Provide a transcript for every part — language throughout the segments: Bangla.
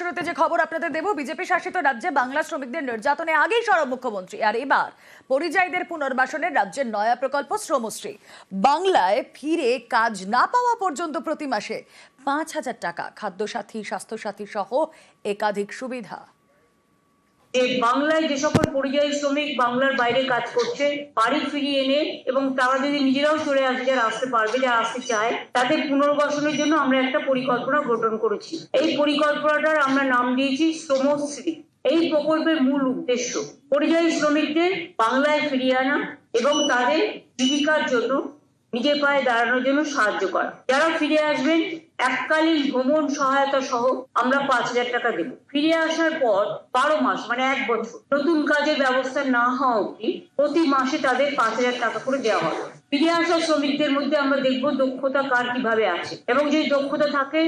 শুরুতে যে খবর আপনাদের দেব, বিজেপি শাসিত রাজ্যে বাংলা শ্রমিকদের নির্যাতনে আগেই সরব মুখ্যমন্ত্রী। আর এবার পরিযায়ীদের পুনর্বাসনের রাজ্যের নয়া প্রকল্প শ্রমশ্রী। বাংলায় ফিরে কাজ না পাওয়া পর্যন্ত প্রতি মাসে পাঁচ হাজার টাকা, খাদ্যসাথী, স্বাস্থ্যসাথী সহ একাধিক সুবিধা। যে বাংলায় যে সকল পরিযায়ী শ্রমিক বাংলার বাইরে কাজ করছে, বাড়ি ফিরিয়ে এনে এবং তারা যদি নিজেরাও চলে আসে, যারা আসতে পারবে, যারা আসতে চায়, তাদের পুনর্বাসনের জন্য আমরা একটা পরিকল্পনা গঠন করেছি। এই পরিকল্পনাটার আমরা নাম দিয়েছি শ্রমশ্রী এই প্রকল্পের মূল উদ্দেশ্য, পরিযায়ী শ্রমিকদের বাংলায় ফিরিয়ে আনা এবং তাদের জীবিকার জন্য, নিজের পায়ে দাঁড়ানোর জন্য সাহায্য করা। যারা ফিরে আসবেন এককালীন ভ্রমণ সহায়তা সহ আমরা পাঁচ হাজার টাকা দেব। ফিরে আসার পর বারো মাস মানে এক বছর নতুন কাজের ব্যবস্থা না হওয়া অব্দি প্রতি মাসে তাদের পাঁচ হাজার টাকা করে দেওয়া হবে ফিরে আসা শ্রমিকদের মধ্যে আমরা দেখব দক্ষতা কার কীভাবে আছে এবং যদি দক্ষতা থাকে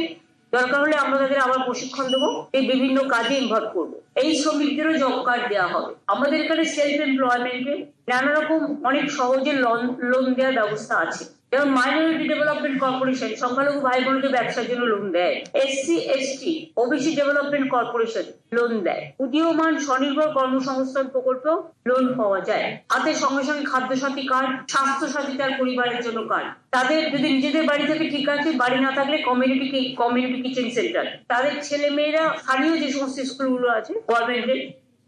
দরকার হলে আমরা তাদের আবার প্রশিক্ষণ দেবো, এই বিভিন্ন কাজে ইনভলভ করব। এই শ্রমিকদেরও জব কার্ড দেওয়া হবে। আমাদের এখানে সেলফ এমপ্লয়মেন্টে নানা রকম অনেক সহজে লোন লোন দেওয়ার ব্যবস্থা আছে। যেমন মাইনরিটি ডেভেলপমেন্ট কর্পোরেশন সংখ্যালঘু ভাই বোনকে ব্যবসার জন্য লোন দেয়। SC ST OBC development corporation loan দেয়। উদীয়মান স্বনির্ভর কর্মসংস্থান প্রকল্প লোন পাওয়া যায়। হাতে সঙ্গে সঙ্গে খাদ্যসাথী কার্ড স্বাস্থ্য সাথী তার পরিবারের জন্য কার্ড তাদের যদি নিজেদের বাড়ি থেকে ঠিক আছে, বাড়ি না থাকলে কমিউনিটি কমিউনিটি কিচেন সেন্টার তাদের ছেলে মেয়েরা স্থানীয় যে সমস্ত স্কুলগুলো আছে গভর্নমেন্টের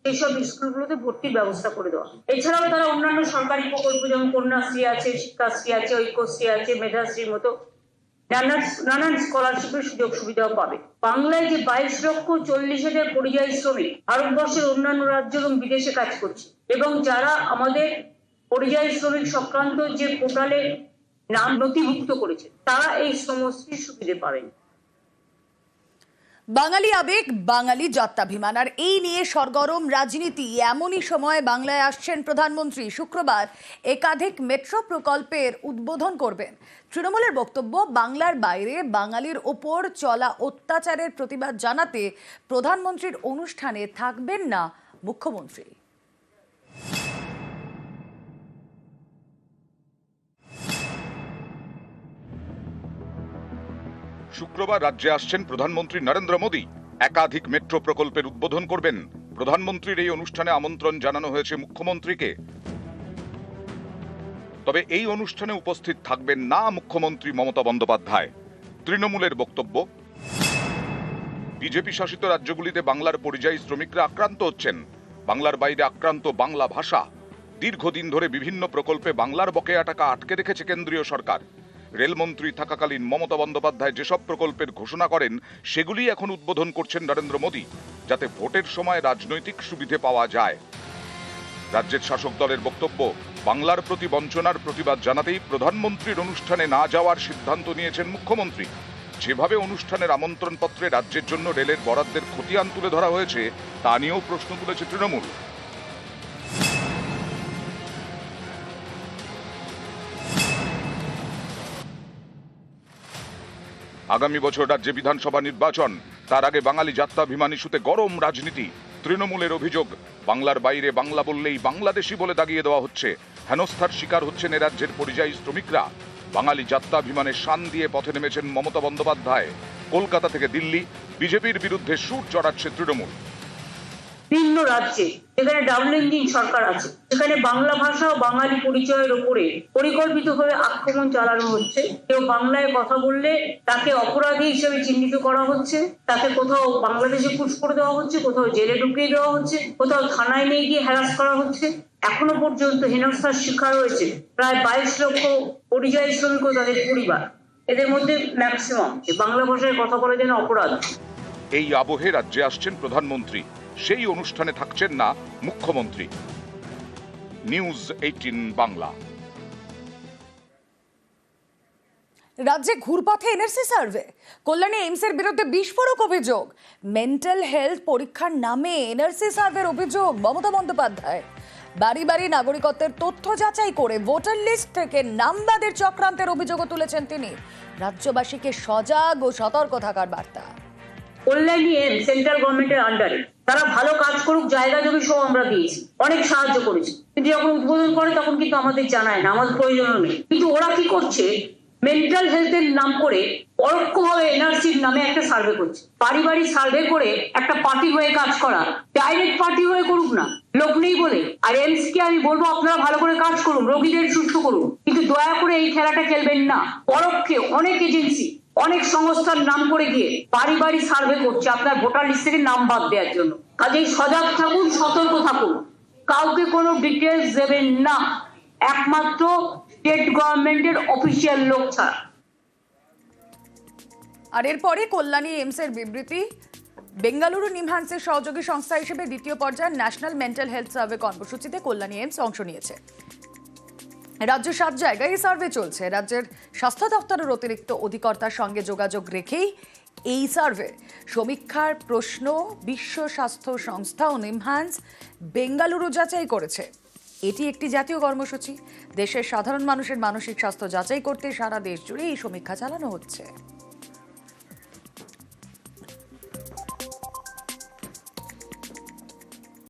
এইসব স্কুলগুলোতে ভর্তির ব্যবস্থা করে দেওয়া। এছাড়াও তারা অন্যান্য সরকারি প্রকল্প, যেমন কন্যাশ্রী আছে, শিক্ষাশ্রী আছে, ঐক্যশ্রী আছে, মেধাশ্রীর মতো নানান স্কলারশিপের সুযোগ সুবিধাও পাবে। বাংলায় যে বাইশ লক্ষ চল্লিশ হাজার পরিযায়ী শ্রমিক ভারতবর্ষের অন্যান্য রাজ্য এবং বিদেশে কাজ করছে, এবং যারা আমাদের পরিযায়ী শ্রমিক সংক্রান্ত যে পোর্টালে নাম নথিভুক্ত করেছে, তারা এই সমস্ত সুবিধে পাবেন। বাঙালি আবেগ, বাঙালি যাত্রাভিমান আর এই নিয়ে সরগরম রাজনীতি, এমনই সময় বাংলায় আসছেন প্রধানমন্ত্রী। শুক্রবার একাধিক মেট্রো প্রকল্পের উদ্বোধন করবেন। তৃণমূলের বক্তব্য, বাংলার বাইরে বাঙালির ওপর চলা অত্যাচারের প্রতিবাদ জানাতে প্রধানমন্ত্রীর অনুষ্ঠানে থাকবেন না মুখ্যমন্ত্রী। শুক্রবার রাজ্যে আসছেন প্রধানমন্ত্রী নরেন্দ্র মোদী। একাধিক মেট্রো প্রকল্পের উদ্বোধন করবেন। প্রধানমন্ত্রীর এই অনুষ্ঠানে আমন্ত্রণ জানানো হয়েছে মুখ্যমন্ত্রীকে। তবে এই অনুষ্ঠানে উপস্থিত থাকবেন না মুখ্যমন্ত্রী মমতা বন্দ্যোপাধ্যায়। তৃণমূলের বক্তব্য, বিজেপি শাসিত রাজ্যগুলিতে বাংলার পরিযায়ী শ্রমিকরা আক্রান্ত হচ্ছেন। বাংলার বাইরে আক্রান্ত বাংলা ভাষা। দীর্ঘদিন ধরে বিভিন্ন প্রকল্পে বাংলার বকেয়া টাকা আটকে রেখেছে কেন্দ্রীয় সরকার। রেলমন্ত্রী থাকাকালীন মমতা বন্দ্যোপাধ্যায় যেসব প্রকল্পের ঘোষণা করেন সেগুলি এখন উদ্বোধন করছেন নরেন্দ্র মোদী, যাতে ভোটের সময় রাজনৈতিক সুবিধে পাওয়া যায়। রাজ্যের শাসক দলের বক্তব্য, বাংলার প্রতি বঞ্চনার প্রতিবাদ জানাতেই প্রধানমন্ত্রীর অনুষ্ঠানে না যাওয়ার সিদ্ধান্ত নিয়েছেন মুখ্যমন্ত্রী। যেভাবে অনুষ্ঠানের আমন্ত্রণপত্রে রাজ্যের জন্য রেলের বরাদ্দের খতিয়ান তুলে ধরা হয়েছে, তা নিয়েও প্রশ্ন তুলেছে তৃণমূল। আগামী বছর রাজ্যে বিধানসভা নির্বাচন, তার আগে বাঙালি যাত্রাভিমান ইস্যুতে গরম রাজনীতি। তৃণমূলের অভিযোগ, বাংলার বাইরে বাংলা বললেই বাংলাদেশি বলে দাগিয়ে দেওয়া হচ্ছে। হেনস্থার শিকার হচ্ছেন এ রাজ্যের পরিযায়ী শ্রমিকরা। বাঙালি যাত্রাভিমানে শান দিয়ে পথে নেমেছেন মমতা বন্দ্যোপাধ্যায়। কলকাতা থেকে দিল্লি, বিজেপির বিরুদ্ধে সুর চড়াচ্ছে তৃণমূল। ভিন্ন রাজ্যে, যেখানে ডাবল ইঞ্জিন সরকার আছে সেখানে বাংলা ভাষা ও বাঙালি পরিচয়ের উপরে পরিকল্পিতভাবে আক্রমণ চালানো হচ্ছে। কেউ বাংলায় কথা বললে তাকে অপরাধী হিসেবে চিহ্নিত করা হচ্ছে, তাকে কোথাও বাংলাদেশে পুশ করে দেওয়া হচ্ছে, কোথাও জেলে ঢুকিয়ে দেওয়া হচ্ছে, কোথাও থানায় নিয়ে গিয়ে হ্যারাস করা হচ্ছে। এখনও পর্যন্ত হেনস্থার শিকার হয়েছে প্রায় বাইশ লক্ষ পরিযায়ী শ্রমিক ও তাদের পরিবার। এদের মধ্যে ম্যাক্সিমাম বাংলা ভাষায় কথা বলা যেন অপরাধ। এই আবহে রাজ্যে আসছেন প্রধানমন্ত্রী। সেই অনুষ্ঠানে থাকছেন না মুখ্যমন্ত্রী। News eighteen Bangla. রাজ্যে ঘুরপথে এনআরসি সার্ভে। কল্যাণী এইমসের বিরুদ্ধে বিস্ফোরক অভিযোগ। মেন্টাল হেলথ পরীক্ষার নামে এনআরসি সার্ভের অভিযোগ, মমতা বন্দ্যোপাধ্যায়। বাড়ি বাড়ি নাগরিকত্বের তথ্য যাচাই করে ভোটার লিস্ট থেকে নামবাদের চক্রান্তের অভিযোগও তুলেছেন তিনি। রাজ্যবাসীকে সজাগ ও সতর্ক থাকার বার্তা। কল্যাণী এম সেন্ট্রাল গভর্নমেন্টের আন্ডারে তারা ভালো কাজ করুক, জায়গা জমি সহ আমরা দিয়েছি, অনেক সাহায্য করেছি। কিন্তু যখন উদ্বোধন করে, তখন কিন্তু আমাদের জানায় না, আমাদের প্রয়োজনও নেই। কিন্তু ওরা কি করছে? মেন্টাল হেলথের নাম করে পরোক্ষভাবে এনআরসির নামে একটা সার্ভে করছে। পারিবারিক সার্ভে করে একটা পার্টি হয়ে কাজ করা। ডাইরেক্ট পার্টি হয়ে করুক না, লোক নেই বলে। আর এমস কে আমি বলব, আপনারা ভালো করে কাজ করুন, রোগীদের সুস্থ করুন। কিন্তু দয়া করে এই খেলাটা খেলবেন না। পরোক্ষে অনেক এজেন্সি অনেক সংস্থার নাম করে গিয়ে বাড়ি বাড়ি সার্ভে করছে। আপনার ভোটার লিস্ট থেকে নাম বাদ দেওয়ার জন্য। কাজেই সজাগ থাকুন, সতর্ক থাকুন। কাউকে কোনো ডিটেলস দেবেন না। একমাত্র স্টেট গভর্নমেন্টের অফিসিয়াল লোক ছাড়া। আর এরপরে কল্যাণী এইমসের বিবৃতি। বেঙ্গালুরু নিমহান্সের সহযোগী সংস্থা হিসেবে দ্বিতীয় পর্যায়ের ন্যাশনাল মেন্টাল হেলথ সার্ভে কর্মসূচিতে কল্যাণী এমস অংশ নিয়েছে। রাজ্যের সাত জায়গায় এই সার্ভে চলছে। রাজ্যের স্বাস্থ্য দপ্তরের অতিরিক্ত অধিকর্তার সঙ্গে যোগাযোগ রেখেই এই সার্ভে। সমীক্ষার প্রশ্ন বিশ্ব স্বাস্থ্য সংস্থা ও নিমহান্স বেঙ্গালুরু যাচাই করেছে। এটি একটি জাতীয় কর্মসূচি। দেশের সাধারণ মানুষের মানসিক স্বাস্থ্য যাচাই করতে সারা দেশ জুড়ে এই সমীক্ষা চালানো হচ্ছে।